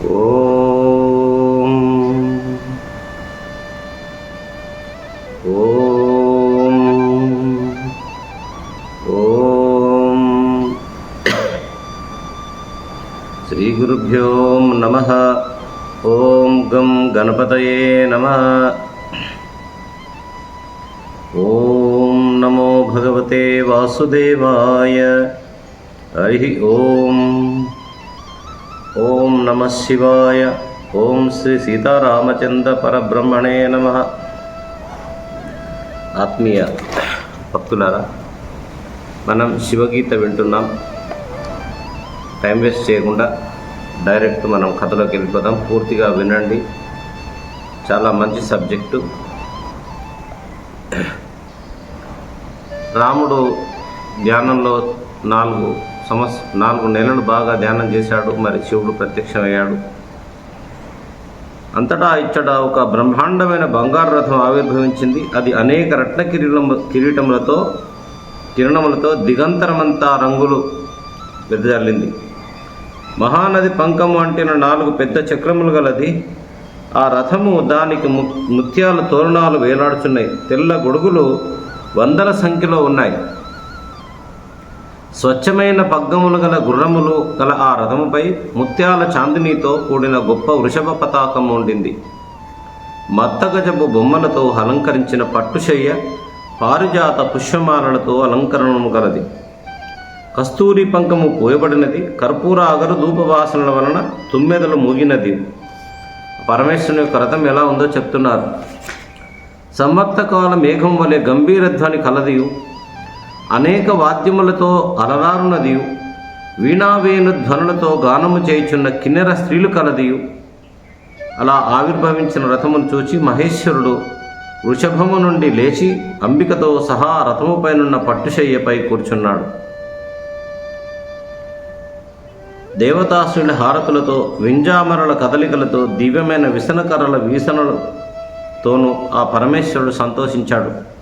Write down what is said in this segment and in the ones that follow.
ఓం వాసుదేవాయ. హరి ఓం. ఓం నమ శివాయ. ఓం శ్రీ సీతారామచంద్ర పరబ్రహ్మణే నమ. ఆత్మీయ భక్తులారా మనం శివగీత వింటున్నాం. టైం వేస్ట్ చేయకుండా డైరెక్ట్ మనం కథలోకి వెళ్ళిపోదాం. పూర్తిగా వినండి. చాలా మంచి సబ్జెక్టు. రాముడు ధ్యానంలో నాలుగు సంవత్స నాలుగు నెలలు బాగా ధ్యానం చేశాడు మరి శివుడు ప్రత్యక్షమయ్యాడు. అంతటా ఇచ్చట ఒక బ్రహ్మాండమైన బంగారు రథం ఆవిర్భవించింది. అది అనేక రత్న కిరీటం కిరీటములతో కిరణములతో దిగంతరమంతా రంగులు వెదజల్లింది. మహానది పంకము అంటిన నాలుగు పెద్ద చక్రములు గలది. ఆ రథము దానికి ము ముత్యాల తోరణాలు వేలాడుచున్నాయి. తెల్ల గొడుగులు వందల సంఖ్యలో ఉన్నాయి. స్వచ్ఛమైన పగ్గములు గల గుర్రములు గల ఆ రథముపై ముత్యాల చాందినీతో కూడిన గొప్ప వృషభ పతాకం ఉండింది. మత్తగజపు బొమ్మలతో అలంకరించిన పట్టుశయ్య పారిజాత పుష్పమాలలతో అలంకరణము గలది. కస్తూరి పంకము పోయబడినది కర్పూర అగరు ధూపవాసనల వలన తుమ్మెదలు మూగినది. పరమేశ్వరుని యొక్క రథం ఎలా ఉందో చెప్తున్నారు. సంవత్సకాల మేఘం వలె గంభీర ధ్వని కలదియు అనేక వాద్యములతో అలరారునదియు. వీణావేణు ధ్వనులతో గానము చేయుచున్న కిన్నెర స్త్రీలు కలదియు. అలా ఆవిర్భవించిన రథమును చూచి మహేశ్వరుడు వృషభము నుండి లేచి అంబికతో సహా రథముపైనున్న పట్టుశయ్యపై కూర్చున్నాడు. దేవతాసుని హారతులతో వింజామరల కదలికలతో దివ్యమైన విసనకర్రల వీసనలతోనూ ఆ పరమేశ్వరుడు సంతోషించాడు.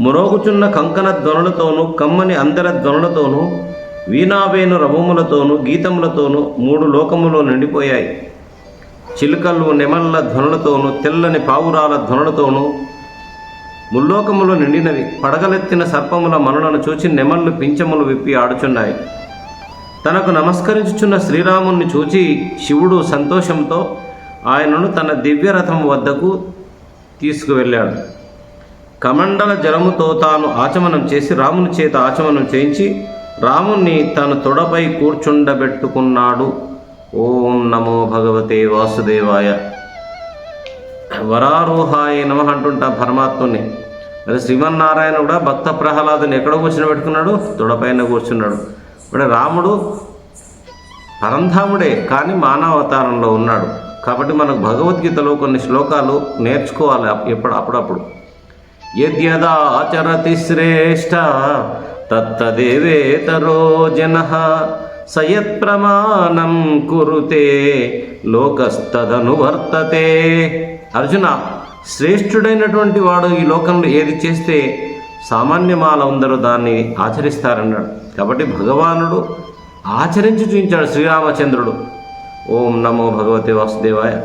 మురోగుచున్న కంకణ ధ్వనులతోనూ కమ్మని అందర ధ్వనులతోనూ వీణావేణు రవములతోనూ గీతములతోనూ మూడు లోకములో నిండిపోయాయి. చిలుకలు నెమళ్ళ ధ్వనులతోనూ తెల్లని పావురాల ధ్వనులతోనూ ముల్లోకములు నిండినవి. పడగలెత్తిన సర్పముల మనులను చూచి నెమళ్ళు పింఛములు విప్పి ఆడుచున్నాయి. తనకు నమస్కరించుచున్న శ్రీరాముణ్ణి చూచి శివుడు సంతోషంతో ఆయనను తన దివ్యరథం వద్దకు తీసుకువెళ్ళాడు. కమండల జలముతో తాను ఆచమనం చేసి రాముని చేత ఆచమనం చేయించి రాముణ్ణి తన తొడపై కూర్చుండబెట్టుకున్నాడు. ఓం నమో భగవతే వాసుదేవాయ. వరారోహాయ నమ అంటుంటా పరమాత్ముని మరి శ్రీమన్నారాయణ కూడా భక్త ప్రహ్లాదుని ఎక్కడ కూర్చుని పెట్టుకున్నాడు తొడపైన కూర్చున్నాడు. ఇప్పుడు రాముడు పరంధాముడే కానీ మానవతారంలో ఉన్నాడు. కాబట్టి మనకు భగవద్గీతలో కొన్ని శ్లోకాలు నేర్చుకోవాలి ఎప్పుడు అప్పుడప్పుడు. యద్యదాచరతి శ్రేష్ట తత్తదేవేతరో జన సయత్ ప్రమాణం కురుతే లోకస్తదనువర్తతే అర్జున శ్రేష్ఠుడైనటువంటి వాడు ఈ లోకంలో ఏది చేస్తే సామాన్య మానవులందరూ దాన్ని ఆచరిస్తారన్నాడు. కాబట్టి భగవానుడు ఆచరించి చూపించాడు శ్రీరామచంద్రుడు. ఓం నమో భగవతే వాసుదేవాయ.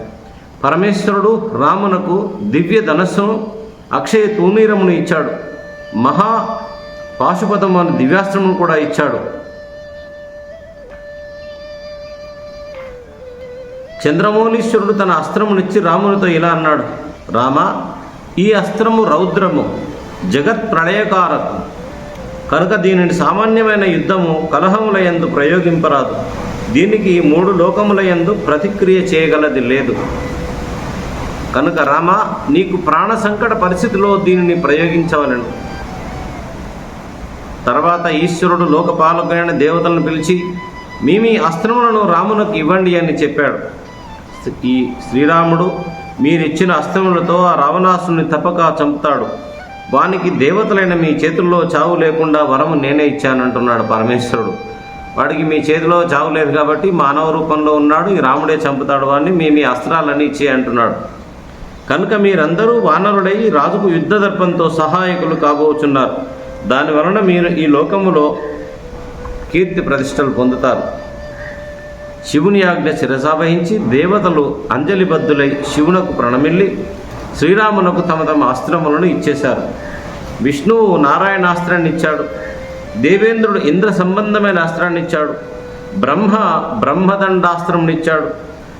పరమేశ్వరుడు రామునకు దివ్య ధనస్సును అక్షయ తూమీరమును ఇచ్చాడు. మహా పాశుపతం అనే దివ్యాస్త్రమును కూడా ఇచ్చాడు. చంద్రమౌళీశ్వరుడు తన అస్త్రమునిచ్చి రామునితో ఇలా అన్నాడు. రామ ఈ అస్త్రము రౌద్రము జగత్ ప్రళయకారకం కనుక దీనిని సామాన్యమైన యుద్ధము కలహముల యందు ప్రయోగింపరాదు. దీనికి మూడు లోకముల యందు ప్రతిక్రియ చేయగలది లేదు. కనుక రామ నీకు ప్రాణ సంకట పరిస్థితిలో దీనిని ప్రయోగించవలను. తర్వాత ఈశ్వరుడు లోకపాలకులైన దేవతలను పిలిచి మీ మీ అస్త్రములను రామునకు ఇవ్వండి అని చెప్పాడు. ఈ శ్రీరాముడు మీరిచ్చిన అస్త్రములతో ఆ రావణాసుని తప్పక చంపుతాడు. వానికి దేవతలైన మీ చేతుల్లో చావు లేకుండా వరము నేనే ఇచ్చానంటున్నాడు పరమేశ్వరుడు. వాడికి మీ చేతిలో చావు లేదు కాబట్టి మానవ రూపంలో ఉన్నాడు. ఈ రాముడే చంపుతాడు వాడిని. మీ మీ అస్త్రాలన్నీ ఇచ్చే అంటున్నాడు. కనుక మీరందరూ వానరుడై రాజుకు యుద్ధ దర్పంతో సహాయకులు కాబోచున్నారు. దాని వలన మీరు ఈ లోకములో కీర్తి ప్రతిష్టలు పొందుతారు. శివుని ఆజ్ఞ శిరసావహించి దేవతలు అంజలిబద్ధులై శివునకు ప్రణమిల్లి శ్రీరామునకు తమ తమ అస్త్రములను ఇచ్చేశారు. విష్ణువు నారాయణాస్త్రాన్ని ఇచ్చాడు దేవేంద్రుడు ఇంద్ర సంబంధమైన అస్త్రాన్ని ఇచ్చాడు బ్రహ్మ బ్రహ్మదండాస్త్రమునిచ్చాడు.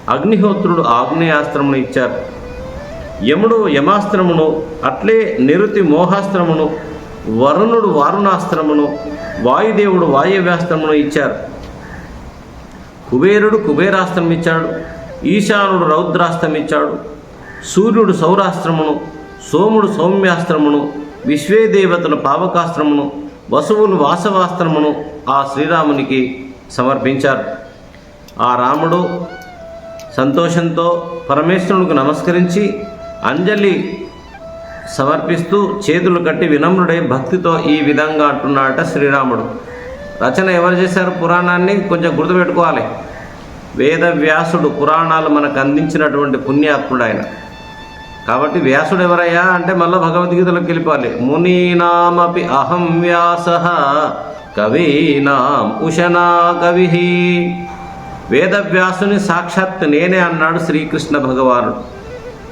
అగ్నిహోత్రుడు ఆగ్నేయాస్త్రమును ఇచ్చారు యముడు యమాస్త్రమును అట్లే నిరుతి మోహాస్త్రమును వరుణుడు వారుణాస్త్రమును వాయుదేవుడు వాయువ్యాస్త్రమును ఇచ్చారు. కుబేరుడు కుబేరాస్త్రం ఇచ్చాడు ఈశానుడు రౌద్రాస్త్రం ఇచ్చాడు సూర్యుడు సౌరాస్త్రమును సోముడు సౌమ్యాస్త్రమును విశ్వేదేవతను పావకాస్త్రమును వసువులు వాసవాస్త్రమును ఆ శ్రీరామునికి సమర్పించారు. ఆ రాముడు సంతోషంతో పరమేశ్వరునికి నమస్కరించి అంజలి సమర్పిస్తూ చేతులు కట్టి వినమ్రుడై భక్తితో ఈ విధంగా అంటున్నాడట శ్రీరాముడు. రచన ఎవరు చేశారు? పురాణాన్ని కొంచెం గుర్తుపెట్టుకోవాలి. వేదవ్యాసుడు పురాణాలు మనకు అందించినటువంటి పుణ్యాత్ముడు ఆయన కాబట్టి వ్యాసుడు ఎవరయ్యా అంటే మళ్ళీ భగవద్గీతలోకి వెళ్ళిపోవాలి. మునీనామపి అహం వ్యాస కవీనాం ఉషనా కవి. వేదవ్యాసుని సాక్షాత్ నేనే అన్నాడు శ్రీకృష్ణ భగవానుడు.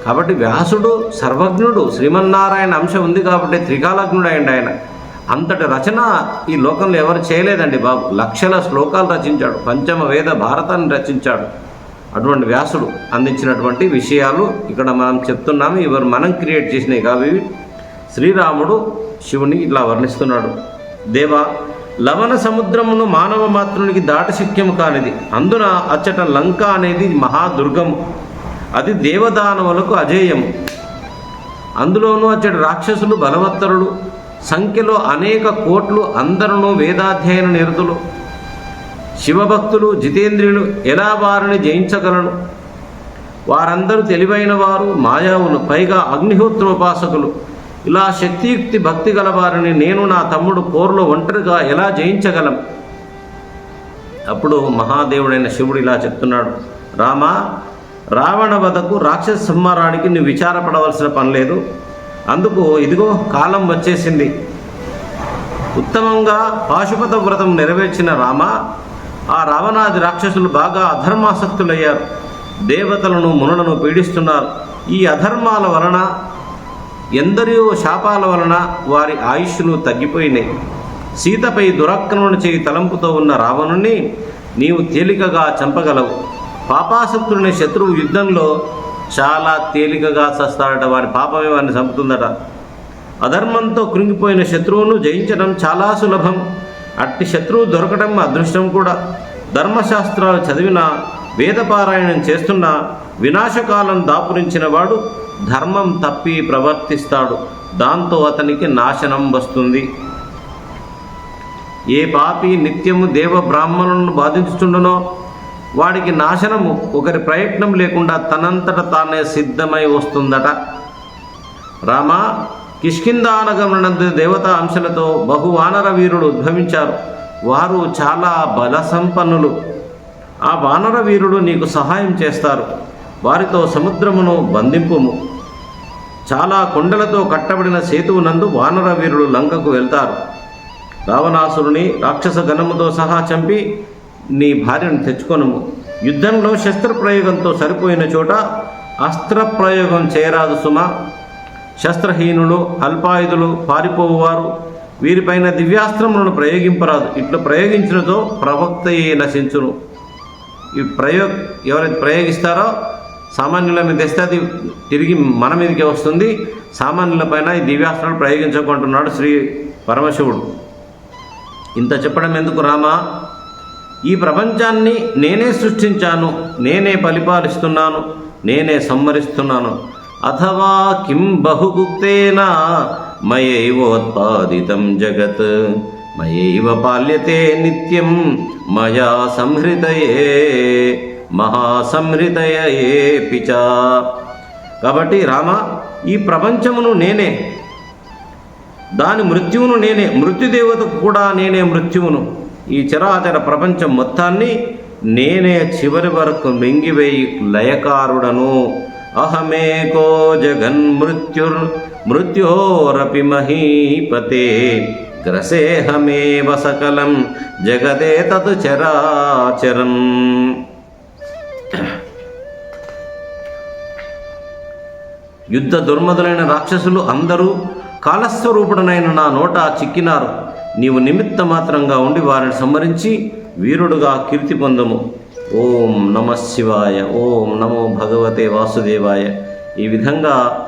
కాబట్టి వ్యాసుడు సర్వజ్ఞుడు శ్రీమన్నారాయణ అంశం ఉంది కాబట్టి త్రికాలజ్ఞుడు అయ్యండి ఆయన. అంతటి రచన ఈ లోకంలో ఎవరు చేయలేదండి బాబు. లక్షల శ్లోకాలు రచించాడు. పంచమ వేద భారతాన్ని రచించాడు. అటువంటి వ్యాసుడు అందించినటువంటి విషయాలు ఇక్కడ మనం చెప్తున్నాము. ఇవరు మనం క్రియేట్ చేసినవి కావి శ్రీరాముడు శివుని ఇట్లా వర్ణిస్తున్నాడు. దేవ లవణ సముద్రమును మానవ మాత్రునికి దాటశక్యము కానిది. అందున అచ్చట లంక అనేది మహాదుర్గము. అది దేవదానవులకు అజేయము. అందులోనూ అచ్చటి రాక్షసులు బలవత్తరులు సంఖ్యలో అనేక కోట్లు అందరూ వేదాధ్యయన నిరతులు. శివభక్తులు జితేంద్రియులు ఎలా వారిని జయించగలను? వారందరూ తెలివైన వారు మాయావులు పైగా అగ్నిహోత్రోపాసకులు. ఇలా శక్తియుక్తి భక్తి గల వారిని నేను నా తమ్ముడు పోరులో ఒంటరిగా ఎలా జయించగలం? అప్పుడు మహాదేవుడైన శివుడు ఇలా చెప్తున్నాడు. రామా రావణ వధకు రాక్షస సంహారానికి నువ్వు విచారపడవలసిన పని లేదు. అందుకు ఇదిగో కాలం వచ్చేసింది. ఉత్తమంగా పాశుపత వ్రతం నెరవేర్చిన రామ ఆ రావణాది రాక్షసులు బాగా అధర్మాసక్తులయ్యారు. దేవతలను మునులను పీడిస్తున్నారు. ఈ అధర్మాల వలన ఎందరియో శాపాల వలన వారి ఆయుష్లు తగ్గిపోయినాయి. సీతపై దురాక్రమణ చేయి తలంపుతో ఉన్న రావణుణ్ణి నీవు తేలికగా చంపగలవు. పాపాసక్తుడిని శత్రువు యుద్ధంలో చాలా తేలికగా చస్తాడట. వారి పాపమే వారిని చంపుతుందట. అధర్మంతో కృంగిపోయిన శత్రువును జయించడం చాలా సులభం. అట్టి శత్రువు దొరకడం అదృష్టం కూడా. ధర్మశాస్త్రాలు చదివిన వేదపారాయణం చేస్తున్న వినాశకాలం దాపురించిన వాడు ధర్మం తప్పి ప్రవర్తిస్తాడు. దాంతో అతనికి నాశనం వస్తుంది. ఏ పాపి నిత్యము దేవ బ్రాహ్మణులను బాధించుచుండునో వాడికి నాశనము ఒకరి ప్రయత్నం లేకుండా తనంతట తానే సిద్ధమై వస్తుందట. రామ కిష్కిందానగమనందు దేవతా అంశలతో బహు వానర వీరులు ఉద్భవించారు. వారు చాలా బల సంపన్నులు ఆ వానర వీరుడు నీకు సహాయం చేస్తారు. వారితో సముద్రమును బంధింపుము. చాలా కొండలతో కట్టబడిన సేతువునందు వానర వీరులు లంకకు వెళ్తారు. రావణాసురుని రాక్షస గణముతో సహా చంపి నీ భార్యను తెచ్చుకొనుము. యుద్ధంలో శస్త్రప్రయోగంతో సరిపోయిన చోట అస్త్రప్రయోగం చేయరాదు సుమ. శస్త్రహీనులు అల్పాయుధులు పారిపోవువారు. వీరిపైన దివ్యాస్త్రములను ప్రయోగింపరాదు. ఇట్లు ప్రయోగించినతో ప్రవక్తయే నశించును. ఈ ప్రయోగ ఎవరైతే ప్రయోగిస్తారో సామాన్యుల మీద తెస్తే అది తిరిగి మన మీదకే వస్తుంది. సామాన్యులపైన ఈ దివ్యాస్త్రాలు ప్రయోగించకుంటున్నాడు శ్రీ పరమశివుడు. ఇంత చెప్పడం ఎందుకు రామా? ఈ ప్రపంచాన్ని నేనే సృష్టించాను నేనే పరిపాలిస్తున్నాను నేనే సంహరిస్తున్నాను. అథవా కిం బహుగుప్తేనా? మయైవోత్పాదితం జగత్ మయైవ పాల్యతే నిత్యం మయా సంహృతయే మహాసంహృతయే పిచ కాబట్టి రామ ఈ ప్రపంచమును నేనే దాని మృత్యువును నేనే మృత్యుదేవతకు కూడా నేనే మృత్యువును. ఈ చరాచర ప్రపంచం మొత్తాన్ని నేనే చివరి వరకు మింగివేయి లయకారుడను. అహమేకో జగన్ మృత్యుర్ మృత్యోరపి మహీపతే. గ్రసేహమేవ సకలం జగదే తత్ చరాచరం. యుద్ధ దుర్మదులైన రాక్షసులు అందరూ కాలస్వరూపుడనైన నా నోట చిక్కినారు. నీవు నిమిత్త మాత్రంగా ఉండి వారిని సంహరించి వీరుడుగా కీర్తి పొందము. ఓం నమ శివాయ ఓం నమో భగవతే వాసుదేవాయ. ఈ విధంగా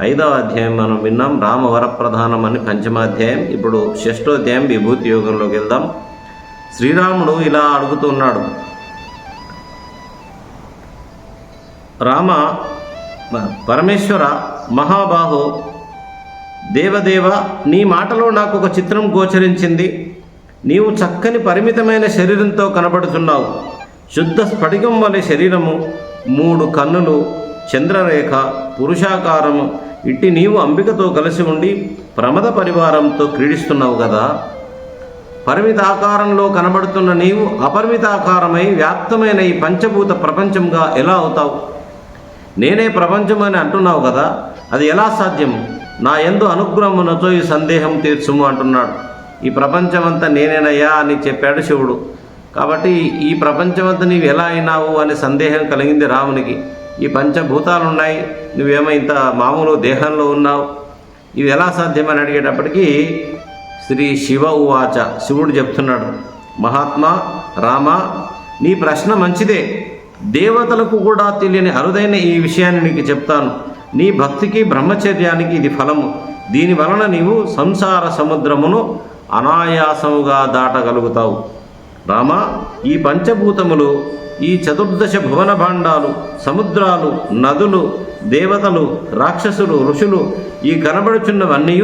ఐదవ అధ్యాయం మనం విన్నాం. రామవరప్రధానం అని పంచమాధ్యాయం. ఇప్పుడు షష్ఠోధ్యాయం విభూతి యోగంలోకి వెళ్దాం. శ్రీరాముడు ఇలా అడుగుతున్నాడు రామ పరమేశ్వర మహాబాహు దేవదేవ నీ మాటలో నాకు ఒక చిత్రం గోచరించింది. నీవు చక్కని పరిమితమైన శరీరంతో కనబడుతున్నావు. శుద్ధ స్ఫటికం వలె శరీరము మూడు కన్నులు చంద్రరేఖ పురుషాకారము ఇట్టి నీవు అంబికతో కలిసి ఉండి ప్రమద పరివారంతో క్రీడిస్తున్నావు కదా పరిమిత ఆకారంలో కనబడుతున్న నీవు అపరిమిత ఆకారమై వ్యాప్తమైన ఈ పంచభూత ప్రపంచంగా ఎలా అవుతావు? నేనే ప్రపంచం అని అంటున్నావు కదా అది ఎలా సాధ్యం నా ఎందు అనుగ్రహమునతో ఈ సందేహం తీర్చుము అంటున్నాడు. ఈ ప్రపంచమంతా నేనేనయ్యా అని చెప్పాడు శివుడు. కాబట్టి ఈ ప్రపంచమంతా నీవు ఎలా అయినావు అనే సందేహం కలిగింది రామునికి. ఈ పంచభూతాలు ఉన్నాయి నువ్వేమో ఇంత మామూలు దేహంలో ఉన్నావు. ఇవి ఎలా సాధ్యమని అడిగేటప్పటికీ శ్రీ శివ ఉవాచ శివుడు చెప్తున్నాడు. మహాత్మా రామ నీ ప్రశ్న మంచిదే. దేవతలకు కూడా తెలియని అరుదైన ఈ విషయాన్ని నీకు చెప్తాను. నీ భక్తికి బ్రహ్మచర్యానికి ఇది ఫలము. దీని వలన నీవు సంసార సముద్రమును అనాయాసముగా దాటగలుగుతావు. రామ ఈ పంచభూతములు ఈ చతుర్దశ భువన భాండాలు సముద్రాలు నదులు దేవతలు రాక్షసులు ఋషులు ఈ కనబడుచున్నవన్నీ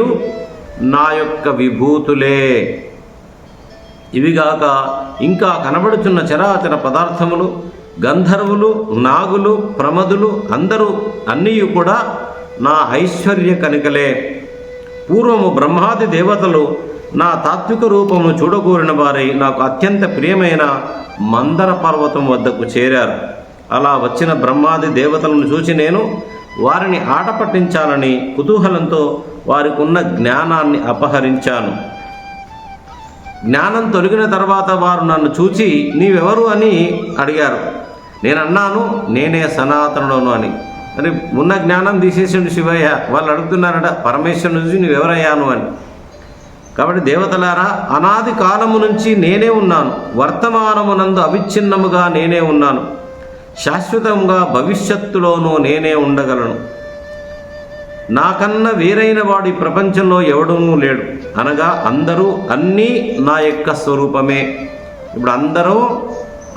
నా యొక్క విభూతులే. ఇవిగాక ఇంకా కనబడుచున్న చరాచర పదార్థములు గంధర్వులు నాగులు ప్రమదులు అందరూ అన్నీ కూడా నా ఐశ్వర్య కనుకలే. పూర్వము బ్రహ్మాది దేవతలు నా తాత్విక రూపమును చూడకూరిన వారై నాకు అత్యంత ప్రియమైన మందర పర్వతం వద్దకు చేరారు. అలా వచ్చిన బ్రహ్మాది దేవతలను చూసి నేను వారిని ఆట పట్టించాలని కుతూహలంతో వారికి ఉన్న జ్ఞానాన్ని అపహరించాను. జ్ఞానం తొలగిన తర్వాత వారు నన్ను చూచి నీవెవరు? అని అడిగారు. నేను అన్నాను నేనే సనాతనుడను అని. మరి ఉన్న జ్ఞానం తీసేసిండు శివయ్య. వాళ్ళు అడుగుతున్నారట పరమేశ్వరుని చూసి నువ్వెవరయ్యాను? అని. కాబట్టి దేవతలారా అనాది కాలము నుంచి నేనే ఉన్నాను. వర్తమానమునందు అవిచ్ఛిన్నముగా నేనే ఉన్నాను. శాశ్వతంగా భవిష్యత్తులోనూ నేనే ఉండగలను. నాకన్నా వేరైన వాడి ప్రపంచంలో ఎవడనూ లేడు. అనగా అందరూ అన్నీ నా యొక్క స్వరూపమే. ఇప్పుడు అందరూ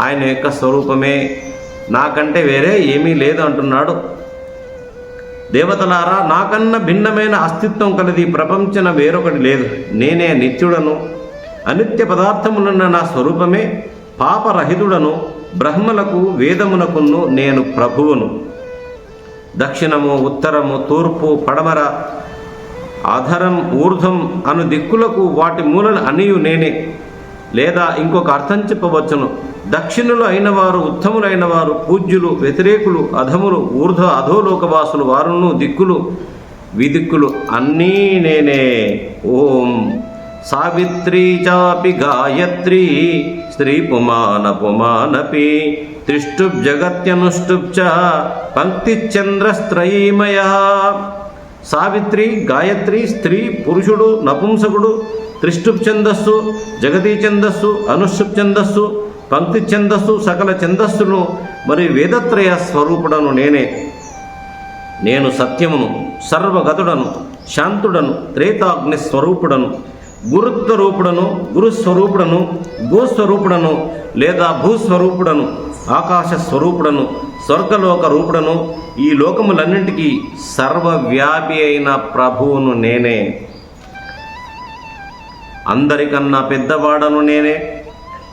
ఆయన యొక్క స్వరూపమే. నాకంటే వేరే ఏమీ లేదు అంటున్నాడు. దేవతలారా నాకన్నా భిన్నమైన అస్తిత్వం కలది ప్రపంచన వేరొకటి లేదు. నేనే నిత్యుడను అనిత్య పదార్థములున్న నా స్వరూపమే. పాపరహితుడను బ్రహ్మలకు వేదమునకును నేను ప్రభువును. దక్షిణము ఉత్తరము తూర్పు పడమర అధరం ఊర్ధ్వం అను దిక్కులకు వాటి మూలలు అనియు నేనే. లేదా ఇంకొక అర్థం చెప్పవచ్చును. దక్షిణులు అయిన వారు ఉత్తములైన వారు పూజ్యులు వ్యతిరేకులు అధములు ఊర్ధ్వ అధోలోకవాసులు వారును దిక్కులు విదిక్కులు అన్నీ నేనే. ఓం సావిత్రీ చాపి గాయత్రీ స్త్రీ పుమాన పుమానపి. త్రిష్టుబ్ జగత్యనుష్టుబ్ చ పంక్తిచంద్రస్త్రయీమయ సావిత్రి గాయత్రి స్త్రీ పురుషుడు నపుంసకుడు త్రిష్టుప్ ఛందస్సు జగతీ ఛందస్సు అనుష్టుప్ ఛందస్సు పంక్తి ఛందస్సు సకల ఛందస్సును మరి వేదత్రయ స్వరూపుడను నేనే. నేను సత్యమును సర్వగతుడను శాంతుడను త్రేతాగ్ని స్వరూపుడను. గురుత్వ రూపుడను గురుస్వరూపుడను భూస్వరూపుడను లేదా భూస్వరూపుడను ఆకాశ స్వరూపుడను స్వర్గలోక రూపుడను ఈ లోకములన్నింటికీ సర్వవ్యాపి అయిన ప్రభువును నేనే. అందరికన్నా పెద్దవాడను నేనే.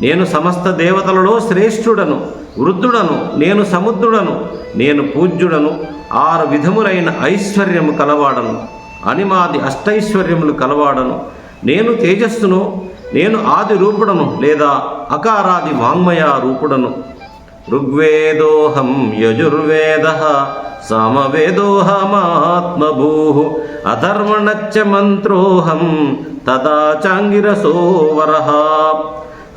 నేను సమస్త దేవతలలో శ్రేష్ఠుడను వృద్ధుడను నేను సముద్రుడను నేను పూజ్యుడను ఆరు విధములైన ఐశ్వర్యము కలవాడను అనిమాది అష్టైశ్వర్యములు కలవాడను నేను తేజస్సును నేను ఆది రూపుడను లేదా అకారాది వాంగ్మయ రూపుడను. ఋగ్వేదోహం యజుర్వేద సమవేదోహమాత్మభూ అధర్వణచ్చ మంత్రోహం తదా చాంగిరసోవర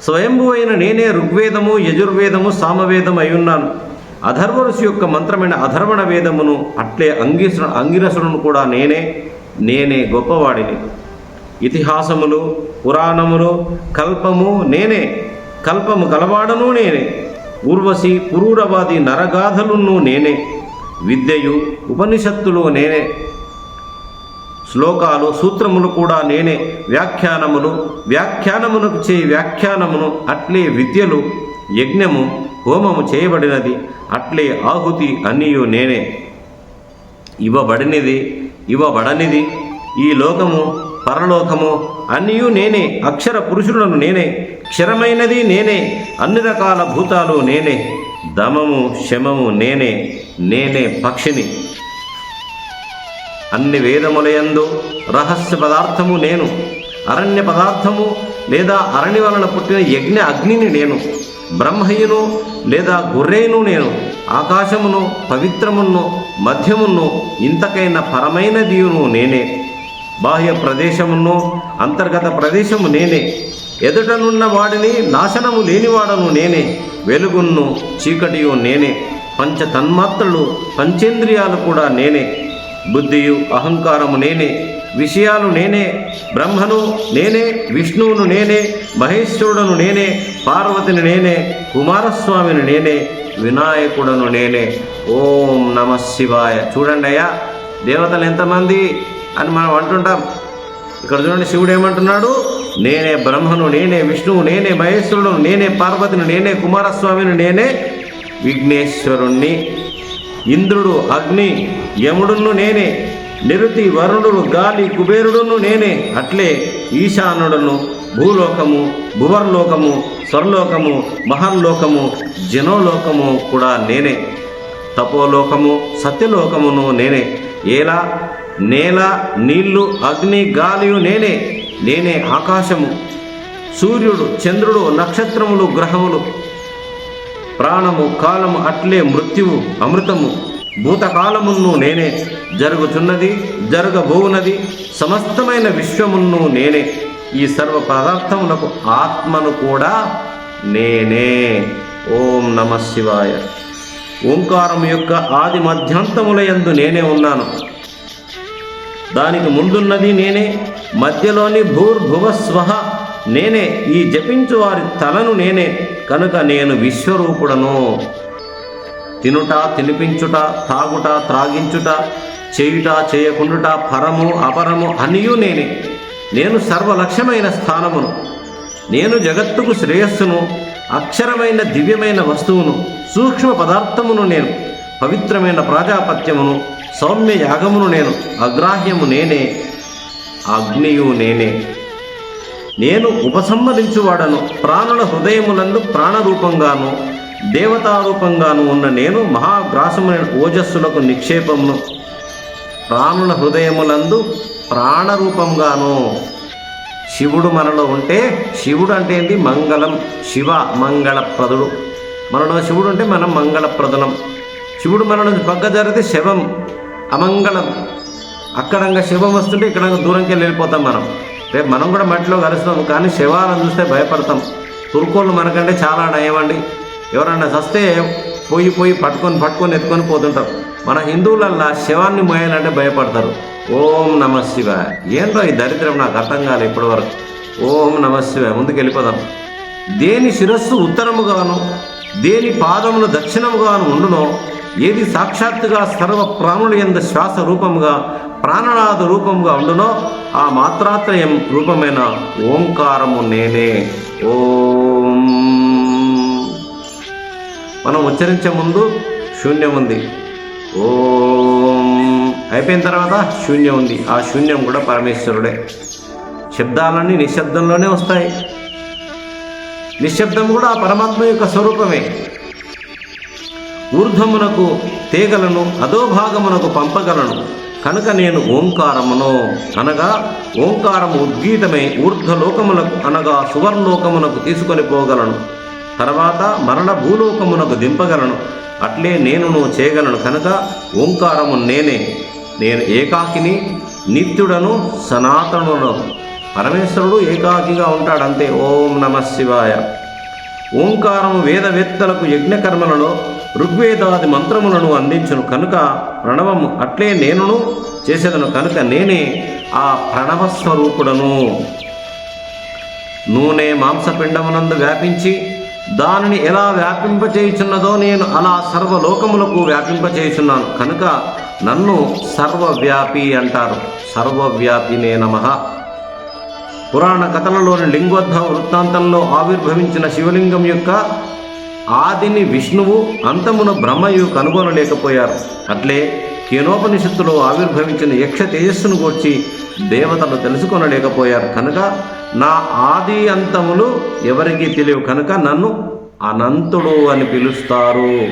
స్వయంభూ అయిన నేనే ఋగ్వేదము యజుర్వేదము సామవేదం అయ్యున్నాను. అధర్వరుషి యొక్క మంత్రమైన అధర్వణ వేదమును అట్లే అంగిర అంగిరసులను కూడా నేనే నేనే గొప్పవాడిని. ఇతిహాసములు పురాణములు కల్పము నేనే. కల్పము కలవాడను నేనే. ఊర్వశి పురూరవాది నరగాథలును నేనే. విద్యయు ఉపనిషత్తులు నేనే. శ్లోకాలు సూత్రములు కూడా నేనే. వ్యాఖ్యానములు వ్యాఖ్యానమునకు చే వ్యాఖ్యానమును అట్లే విద్యలు యజ్ఞము హోమము చేయబడినది అట్లే ఆహుతి అన్నీయు నేనే. ఇవ్వబడినది ఇవ్వబడనిది ఈ లోకము పరలోకము అన్నియు నేనే అక్షర పురుషులను నేనే క్షరమైనది నేనే అన్ని రకాల భూతాలు నేనే దమము శమము నేనే నేనే పక్షిని. అన్ని వేదములయందు రహస్య పదార్థము నేను అరణ్య పదార్థము లేదా అరణి వలన పుట్టిన యజ్ఞ అగ్నిని నేను బ్రహ్మయును లేదా గుర్రేను నేను ఆకాశమును పవిత్రమును మధ్యమును ఇంతకైన పరమైన దీవును నేనే. బాహ్య ప్రదేశమును అంతర్గత ప్రదేశము నేనే. ఎదుటనున్న వాడిని నాశనము లేనివాడను నేనే. వెలుగును చీకటియు నేనే. పంచ తన్మాత్రలు పంచేంద్రియాలు కూడా నేనే. బుద్ధియు అహంకారము నేనే. విషయాలు నేనే. బ్రహ్మను నేనే. విష్ణువును నేనే. మహేశ్వరుడను నేనే. పార్వతిని నేనే. కుమారస్వామిని నేనే. వినాయకుడను నేనే. ఓం నమ శివాయ. చూడండి అయ్యా దేవతలు ఎంతమంది? అని మనం అంటుంటాం. ఇక్కడ చూడండి శివుడు ఏమంటున్నాడు? నేనే బ్రహ్మను నేనే విష్ణువు నేనే మహేశ్వరుడు నేనే పార్వతిని నేనే కుమారస్వామిని నేనే విఘ్నేశ్వరుణ్ణి. ఇంద్రుడు అగ్ని యముడును నేనే నిరుతి వరుణుడు గాలి కుబేరుడును నేనే. అట్లే ఈశానుడును భూలోకము భువర్లోకము స్వర్లోకము మహర్లోకము జనోలోకము కూడా నేనే. తపోలోకము సత్యలోకమును నేనే. ఎలా? నేల నీళ్ళు అగ్ని గాలియు నేనే. నేనే ఆకాశము. సూర్యుడు చంద్రుడు నక్షత్రములు గ్రహములు. ప్రాణము కాలము అట్లే మృత్యువు అమృతము. భూతకాలమును నేనే. జరుగుచున్నది జరగబోవునది సమస్తమైన విశ్వమును నేనే. ఈ సర్వ పదార్థములకు ఆత్మను కూడా నేనే. ఓం నమ శివాయ. ఓంకారం యొక్క ఆది మధ్యాంతముల యందు నేనే ఉన్నాను. దానికి ముందున్నది నేనే. మధ్యలోని భూర్భువస్వహ నేనే. ఈ జపించు వారి తలను నేనే. కనుక నేను విశ్వరూపుడను. తినుట తినిపించుట తాగుట త్రాగించుట చేయుట చేయకుండుట పరము అపరము అనియు నేనే. నేను సర్వలక్ష్యమైన స్థానమును. నేను జగత్తుకు శ్రేయస్సును. అక్షరమైన దివ్యమైన వస్తువును. సూక్ష్మ పదార్థమును నేను. పవిత్రమైన ప్రాజాపత్యమును. సౌమ్య యాగమును నేను అగ్రాహ్యము నేనే అగ్నియు నేనే. నేను ఉపసంహరించువాడను ప్రాణుల హృదయములందు ప్రాణరూపంగాను దేవతారూపంగాను ఉన్న నేను మహాగ్రాసమైన ఓజస్సులకు నిక్షేపమును. ప్రాణుల హృదయములందు ప్రాణరూపంగాను. శివుడు మనలో ఉంటే శివుడు అంటే ఏంటి మంగళం. శివ మంగళప్రదుడు. మనలో శివుడు అంటే మనం మంగళప్రదనం శివుడు మన నుంచి పక్క జరిగితే శవం. అమంగళం. అక్కడంగా శివం వస్తుంటే ఇక్కడ దూరంకి వెళ్ళిపోతాం మనం. రేపు మనం కూడా మట్టిలో కలుస్తాం కానీ శవాలను చూస్తే భయపడతాం. తుర్కోళ్ళు మనకంటే చాలా నయమండి. ఎవరన్నా చస్తే పోయి పోయి పట్టుకొని పట్టుకొని ఎత్తుకొని పోతుంటారు. మన హిందువులల్లా శవాన్ని మోయాలంటే భయపడతారు. ఓం నమ శివ. ఏంటో ఈ దరిద్రం నాకు అర్థం కాలే ఇప్పటి వరకు ఓం నమ శివ. ముందుకు వెళ్ళిపోదాం దేని శిరస్సు ఉత్తరముగాను దేని పాదములు దక్షిణముగాను ఉండునో ఏది సాక్షాత్తుగా సర్వ ప్రాణుల ఎందు శ్వాస రూపముగా ప్రాణనాథ రూపముగా ఉండునో ఆ మాత్రాత్రయం రూపమైన ఓంకారము నేనే. ఓం. మనం ఉచ్చరించే ముందు శూన్యం ఉంది. ఓం. అయిపోయిన తర్వాత శూన్యం ఉంది. ఆ శూన్యం కూడా పరమేశ్వరుడే. శబ్దాలన్నీ నిశ్శబ్దంలోనే వస్తాయి. నిశ్శబ్దం కూడా పరమాత్మ యొక్క స్వరూపమే. ఊర్ధమునకు తీగలను అధోభాగమునకు పంపగలను. కనుక నేను ఓంకారమును అనగా ఓంకారము ఉద్గీతమై ఊర్ధ్వలోకమునకు అనగా సువర్ణలోకమునకు తీసుకొని పోగలను. తర్వాత మరణ భూలోకమునకు దింపగలను. అట్లే నేను నువ్వు చేయగలను కనుక ఓంకారము నేనే. నేను ఏకాకిని నిత్యుడను సనాతనుడను. పరమేశ్వరుడు ఏకాకిగా ఉంటాడు అంతే. ఓం నమ శివాయ. ఓంకారము వేదవేత్తలకు యజ్ఞకర్మలలో ఋగ్వేదాది మంత్రములను అందించును కనుక ప్రణవము అట్లే నేనును చేసేదను కనుక నేనే ఆ ప్రణవస్వరూపుడను. నూనె మాంసపిండమునందు వ్యాపించి దానిని ఎలా వ్యాపింపచేయుచున్నదో నేను అలా సర్వలోకములకు వ్యాపింపచేయుచున్నాను. కనుక నన్ను సర్వవ్యాపి అంటారు. సర్వవ్యాపినే నమః. పురాణ కథలలోని లింగోద్భవ వృత్తాంతంలో ఆవిర్భవించిన శివలింగం యొక్క ఆదిని విష్ణువు అంతమున బ్రహ్మయు కనుగొనలేకపోయారు. అట్లే కేనోపనిషత్తులో ఆవిర్భవించిన యక్ష తేజస్సును గూర్చి దేవతలు తెలుసుకొనలేకపోయారు. కనుక నా ఆది అంతములు ఎవరికీ తెలియవు. కనుక నన్ను అనంతుడు అని పిలుస్తారు.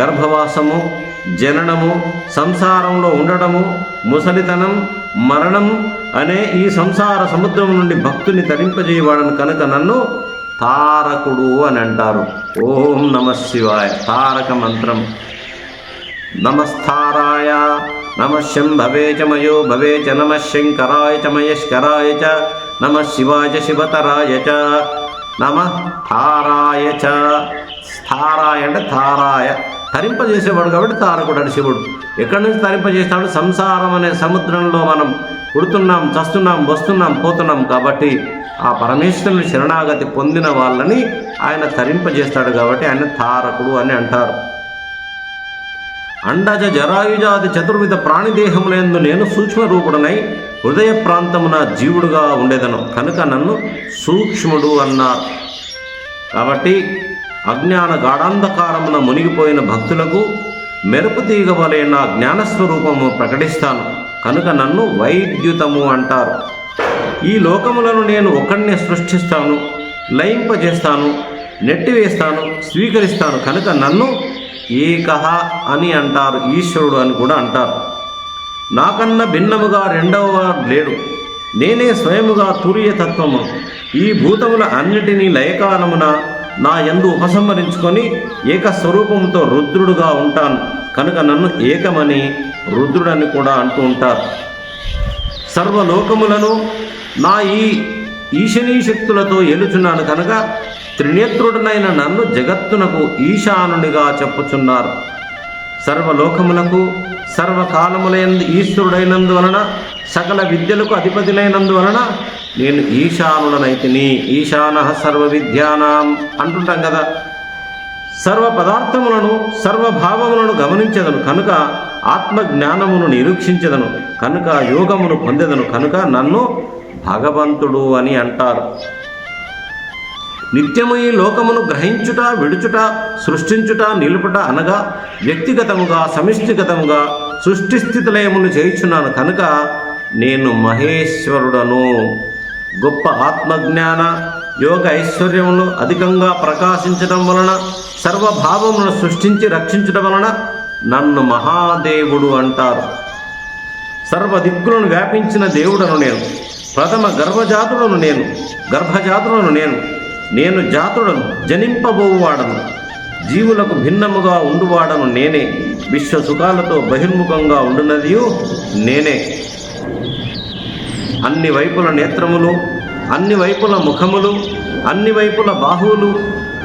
గర్భవాసము జననము సంసారంలో ఉండడము ముసలితనం మరణం అనే ఈ సంసార సముద్రం నుండి భక్తుని తరింపజేయవాడను కనుక నన్ను తారకుడు అని అంటారు. ఓం నమ శివాయ. తారక మంత్రం. నమస్తారాయ. నమ శంభవే చ మయో భవే చ నమ శంకరాయ చ మయస్కరాయ చ నమ శివాయ చ శివతరాయ చ నమ తారాయ చ. తారాయ అంటే తారాయ. తరింపజేసేవాడు కాబట్టి తారకుడు అని శివుడు ఎక్కడి నుంచి తరింపజేస్తాడు? సంసారం అనే సముద్రంలో మనం పుడుతున్నాం చస్తున్నాం వస్తున్నాం పోతున్నాం కాబట్టి ఆ పరమేశ్వరుని శరణాగతి పొందిన వాళ్ళని ఆయన తరింపజేస్తాడు కాబట్టి ఆయన తారకుడు అని అంటారు. అండజ జరాయుజాది చతుర్విధ ప్రాణిదేహములందు నేను సూక్ష్మ రూపుడనై హృదయ ప్రాంతమున జీవుడుగా ఉండేదను. కనుక నన్ను సూక్ష్ముడు అన్నారు. కాబట్టి అజ్ఞాన గాఢాంధకారమున మునిగిపోయిన భక్తులకు మెరుపు తీగ వలె నా జ్ఞానస్వరూపము ప్రకటిస్తాను. కనుక నన్ను వైద్యుతము అంటారు. ఈ లోకములను నేను ఒకడినే సృష్టిస్తాను లయింపజేస్తాను నెట్టివేస్తాను స్వీకరిస్తాను. కనుక నన్ను ఏకహ అని అంటారు ఈశ్వరుడు అని కూడా అంటారు. నాకన్నా భిన్నముగా రెండవ లేడు. నేనే స్వయముగా తత్వము ఈ భూతముల అన్నిటినీ లయకాలమున నా ఎందు ఉపసంహరించుకొని ఏక స్వరూపముతో రుద్రుడుగా ఉంటాను. కనుక నన్ను ఏకమని రుద్రుడని కూడా అంటూ ఉంటారు. సర్వలోకములను నా ఈ ఈశనీ శక్తులతో ఏలుచున్నాను కనుక త్రినేత్రుడనైన నన్ను జగత్తునకు ఈశానునిగా చెప్పుచున్నారు. సర్వలోకములకు సర్వకాలములైన ఈశ్వరుడైనందువలన సకల విద్యలకు అధిపతులైనందువలన నేను ఈశానుడనైతిని ఈశాన సర్వ విద్యానాం అంటుంటాం కదా. సర్వ పదార్థములను సర్వభావములను గమనించదను కనుక ఆత్మ జ్ఞానమును నిరీక్షించదను కనుక యోగమును పొందెదను కనుక నన్ను భగవంతుడు అని అంటారు. నిత్యము ఈ లోకమును గ్రహించుట విడుచుట సృష్టించుట నిలుపుట అనగా వ్యక్తిగతముగా సమిష్టిగతముగా సృష్టి స్థితిలయమును చేయుచున్నాను కనుక నేను మహేశ్వరుడను. గొప్ప ఆత్మజ్ఞాన యోగ ఐశ్వర్యములు అధికంగా ప్రకాశించడం వలన సర్వభావములను సృష్టించి రక్షించడం వలన నన్ను మహాదేవుడు అంటారు. సర్వ దిక్కులను వ్యాపించిన దేవుడను నేను ప్రథమ గర్భజాతుడను నేను గర్భజాతుడను నేను నేను జాతుడను జనింపబోవాడను జీవులకు భిన్నముగా ఉండువాడను నేనే విశ్వ సుఖాలతో బహిర్ముఖంగా ఉండునదియు నేనే. అన్ని వైపుల నేత్రములు అన్ని వైపుల ముఖములు అన్ని వైపుల బాహువులు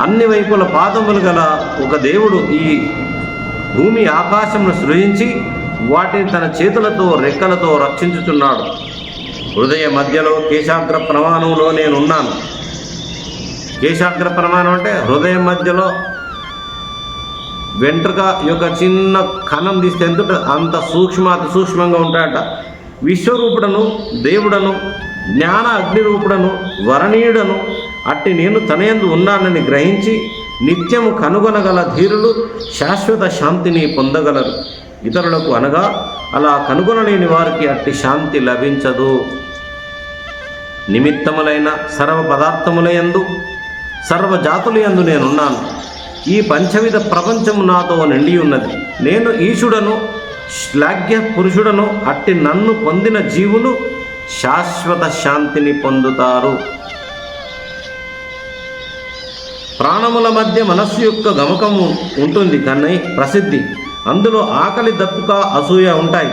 అన్ని వైపుల పాదములు గల ఒక దేవుడు ఈ భూమి ఆకాశమును సృజించి వాటిని తన చేతులతో రెక్కలతో రక్షించుచున్నాడు. హృదయ మధ్యలో కేశాగ్ర ప్రమాణంలో నేనున్నాను. కేశాగ్ర ప్రమాణం అంటే హృదయం మధ్యలో వెంట్రుక యొక్క చిన్న కణం తీస్తే ఎంత అంత సూక్ష్మ అతి సూక్ష్మంగా ఉంటాయట? విశ్వరూపుడను దేవుడను జ్ఞాన అగ్నిరూపుడను వరణీయుడను. అట్టి నేను తనయందు ఉన్నానని గ్రహించి నిత్యము కనుగొనగల ధీరులు శాశ్వత శాంతిని పొందగలరు. ఇతరులకు అనగా అలా కనుగొనలేని వారికి అట్టి శాంతి లభించదు. నిమిత్తములైన సర్వ పదార్థములయందు సర్వ జాతులయందు నేనున్నాను. ఈ పంచవిధ ప్రపంచము నాతో నిండి ఉన్నది నేను ఈశుడను శ్లాఘ్య పురుషుడను అట్టి నన్ను పొందిన జీవులు శాశ్వత శాంతిని పొందుతారు. ప్రాణముల మధ్య మనస్సు యొక్క గమకము ఉంటుంది కన్నై ప్రసిద్ధి. అందులో ఆకలి దప్పుక అసూయ ఉంటాయి.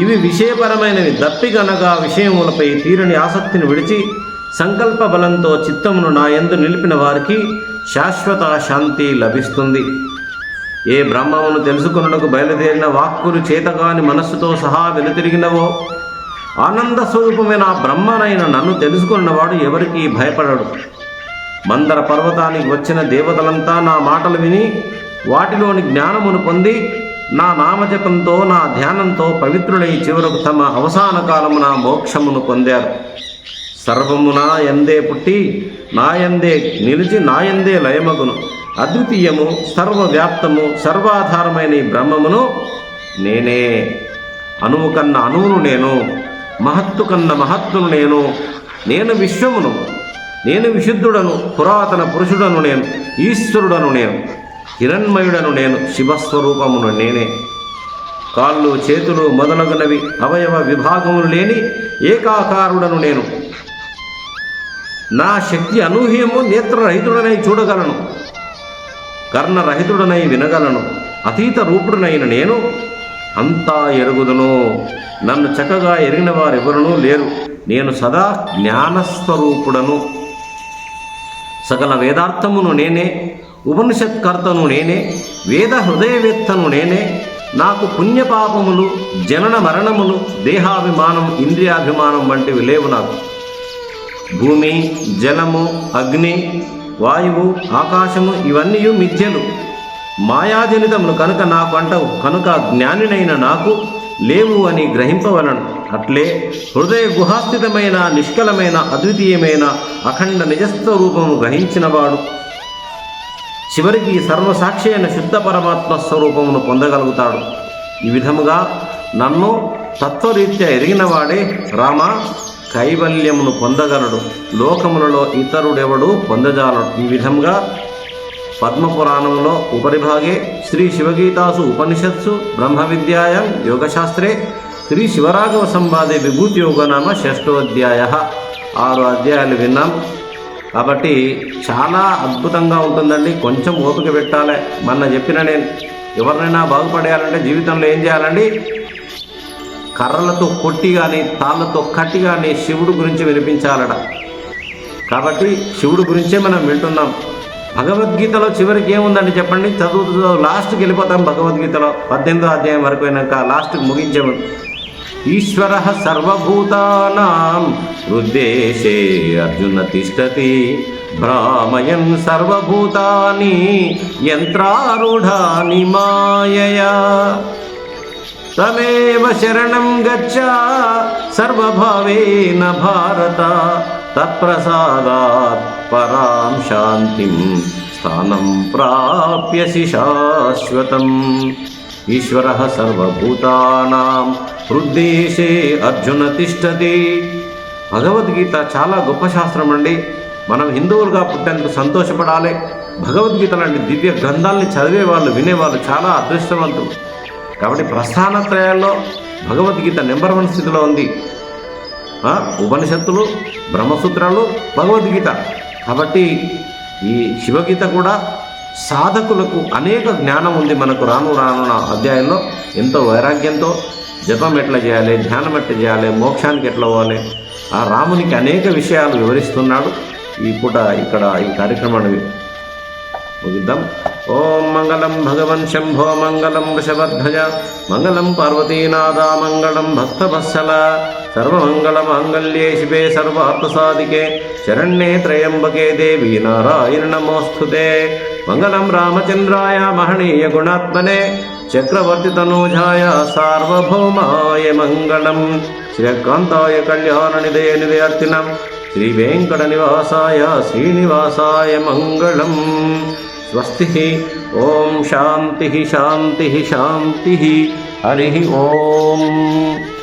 ఇవి విషయపరమైనవి దప్పిగనగా విషయములపై తీరని ఆసక్తిని విడిచి సంకల్ప బలంతో చిత్తమును నా ఎందు నిలిపిన వారికి శాశ్వత శాంతి లభిస్తుంది. ఏ బ్రహ్మమును తెలుసుకున్నకు బయలుదేరిన వాక్కులు చేతగాని మనస్సుతో సహా వెనుతిరిగినవో ఆనంద స్వరూపమైన ఆ బ్రహ్మనైన నన్ను తెలుసుకున్నవాడు ఎవరికీ భయపడడు. మందర పర్వతానికి వచ్చిన దేవతలంతా నా మాటలు విని వాటిలోని జ్ఞానమును పొంది నా నామజపంతో నా ధ్యానంతో పవిత్రులై చివరకు తమ అవసాన కాలమున మోక్షమును పొందారు. సర్వము నా ఎందే పుట్టి నాయందే నిలిచి నాయందే లయమగును. అద్వితీయము సర్వవ్యాప్తము సర్వాధారమైన ఈ బ్రహ్మమును నేనే. అణువు కన్న అణువును నేను మహత్తు కన్న మహత్తును నేను నేను విశ్వమును నేను విశుద్ధుడను పురాతన పురుషుడను నేను ఈశ్వరుడను నేను హిరణ్మయుడను నేను శివస్వరూపమును నేనే. కాళ్ళు చేతులు మొదలగునవి అవయవ విభాగములు లేని ఏకాకారుడను నేను. నా శక్తి అనూహ్యము నేత్రరహితుడనై చూడగలను. కర్ణరహితుడనై వినగలను. అతీత రూపుడనైన నేను అంతా ఎరుగుదును. నన్ను చక్కగా ఎరిగిన వారెవరునూ లేరు. నేను సదా జ్ఞానస్వరూపుడను. సకల వేదార్థమును నేనే. ఉపనిషత్కర్తను నేనే. వేద హృదయవేత్తను నేనే. నాకు పుణ్యపాపములు జనన మరణములు దేహాభిమానం ఇంద్రియాభిమానం వంటివి లేవు నాకు. భూమి జలము అగ్ని వాయువు ఆకాశము ఇవన్నీ మిథ్యలు. మాయాజనితములు కనుక నాకు అంటవు కనుక జ్ఞానినైన నాకు లేవు అని గ్రహింపవలను. అట్లే హృదయ గుహాస్థితమైన నిష్కలమైన అద్వితీయమైన అఖండ నిజస్వరూపము గ్రహించినవాడు చివరికి సర్వసాక్షి అయిన శుద్ధ పరమాత్మ స్వరూపమును పొందగలుగుతాడు. ఈ విధముగా నన్ను తత్వరీత్యా ఎరిగినవాడే రామ కైవల్యమును పొందగలడు. లోకములలో ఇతరుడెవడు పొందజాలడు. ఈ విధంగా పద్మపురాణంలో ఉపరిభాగే శ్రీ శివగీతాసు ఉపనిషత్సు బ్రహ్మ విద్యాయం యోగశాస్త్రే శ్రీ శివరాఘవ సంవాదే విభూతి యోగనామ షష్టోధ్యాయ ఆరు అధ్యాయాలు విన్నాం. కాబట్టి చాలా అద్భుతంగా ఉంటుందండి. కొంచెం ఓపిక పెట్టాలి. మొన్న చెప్పిన నేను ఎవరినైనా బాగుపడేయాలంటే జీవితంలో ఏం చేయాలండి? కర్రలతో కొట్టి కానీ తాళ్ళతో కట్టి కానీ శివుడు గురించి వినిపించాలట. కాబట్టి శివుడు గురించే మనం వింటున్నాం. భగవద్గీతలో చివరికి ఏముందండి చెప్పండి? చదువుతూ లాస్ట్కి వెళ్ళిపోతాం భగవద్గీతలో. పద్దెనిమిదో అధ్యాయం వరకు అయినాక లాస్ట్కి ముగించాము. ఈశ్వర సర్వభూతానాం హృద్దేశే అర్జున తిష్టతి. భ్రామయన్ సర్వభూతాని యంత్రారూఢాని మాయయా. తమేవ శరణం గచ్చ సర్వభావేన భారత తత్ప్రసాదాత్ పరాం శాంతిం స్థానం ప్రాప్యసి శాశ్వతం ఈశ్వర సర్వభూతానాం హృద్దేశే అర్జున తిష్టతి భగవద్గీత చాలా గొప్ప శాస్త్రం అండి. మనం హిందువులుగా పుట్టేందుకు సంతోషపడాలి. భగవద్గీత లాంటి దివ్య గ్రంథాలని చదివే వాళ్ళు వినేవాళ్ళు చాలా అదృష్టవంతులు. కాబట్టి ప్రస్థానత్రయాల్లో భగవద్గీత నెంబర్ వన్ స్థితిలో ఉంది. ఉపనిషత్తులు బ్రహ్మసూత్రాలు భగవద్గీత. కాబట్టి ఈ శివగీత కూడా సాధకులకు అనేక జ్ఞానం ఉంది మనకు రాను రానున్న అధ్యాయంలో. ఎంతో వైరాగ్యంతో జపం ఎట్లా చేయాలి ధ్యానం ఎట్లా చేయాలి మోక్షానికి ఎట్లా పోవాలి? ఆ రామునికి అనేక విషయాలు వివరిస్తున్నాడు. ఈ పూట ఇక్కడ ఈ కార్యక్రమాన్ని ముగిద్దాం. ఓం మంగళం భగవన్ శంభో మంగళం వృషభధ్వజ మంగళం పార్వతీనాథ మంగళం భక్తవత్సల సర్వమంగళ మాంగళ్యే శివే సర్వార్థసాధికే శరణ్యే త్రయంబకే దేవి నారాయణ నమోస్తుతే. మంగళం రామచంద్రాయ మహనీయ గుణాత్మనే చక్రవర్తి తనూజాయ సార్వభౌమాయ మంగళం. శ్రీకాంతాయ కళ్యాణ నిదయ स्वस्ति। ओम शांति शांति शांति। हरि ओम।